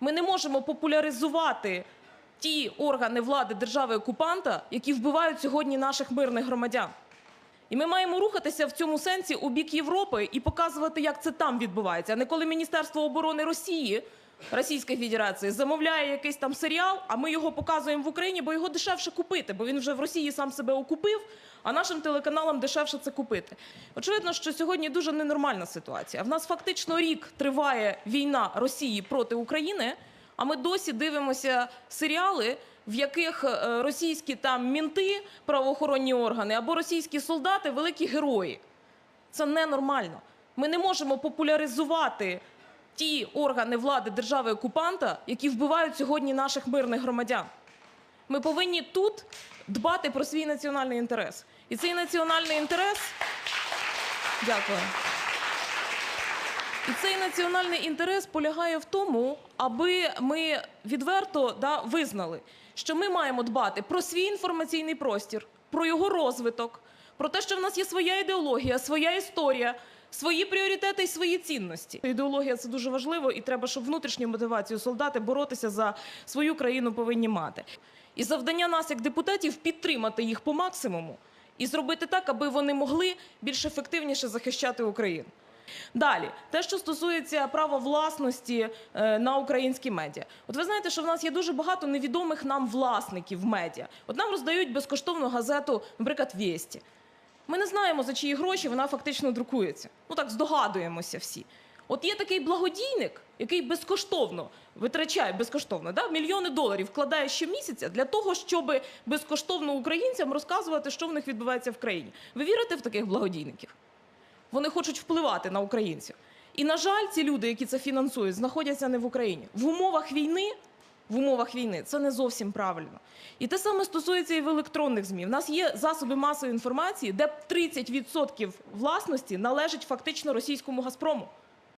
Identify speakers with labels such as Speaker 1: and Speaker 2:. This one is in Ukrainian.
Speaker 1: Ми не можемо популяризувати ті органи влади держави окупанта, які вбивають сьогодні наших мирних громадян. І ми маємо рухатися в цьому сенсі у бік Європи і показувати, як це там відбувається, а не коли Міністерство оборони Росії, Російської Федерації, замовляє якийсь там серіал, а ми його показуємо в Україні, бо його дешевше купити, бо він вже в Росії сам себе окупив, а нашим телеканалам дешевше це купити. Очевидно, що сьогодні дуже ненормальна ситуація. В нас фактично рік триває війна Росії проти України, а ми досі дивимося серіали, в яких е, російські там мінти, правоохоронні органи або російські солдати великі герої. Це ненормально. Ми не можемо популяризувати ті органи влади держави окупанта, які вбивають сьогодні наших мирних громадян. Ми повинні тут дбати про свій національний інтерес. І цей національний інтерес. Дякую. І цей національний інтерес полягає в тому, аби ми відверто да, визнали, що ми маємо дбати про свій інформаційний простір, про його розвиток, про те, що в нас є своя ідеологія, своя історія, свої пріоритети і свої цінності. Ідеологія це дуже важливо, і треба, щоб внутрішню мотивацію солдати боротися за свою країну повинні мати. І завдання нас, як депутатів, підтримати їх по максимуму і зробити так, аби вони могли більш ефективніше захищати Україну. Далі, те, що стосується права власності е, на українські медіа. От ви знаєте, що в нас є дуже багато невідомих нам власників медіа. От нам роздають безкоштовну газету, наприклад, «Вєсті». Ми не знаємо, за чиї гроші вона фактично друкується. Ну так здогадуємося всі. От є такий благодійник, який безкоштовно витрачає безкоштовно, да, мільйони доларів вкладає щомісяця для того, щоб безкоштовно українцям розказувати, що в них відбувається в країні. Ви вірите в таких благодійників? Вони хочуть впливати на українців. І, на жаль, ці люди, які це фінансують, знаходяться не в Україні. В умовах війни, в умовах війни це не зовсім правильно. І те саме стосується і в електронних ЗМІ. В нас є засоби масової інформації, де 30% власності належить фактично російському Газпрому.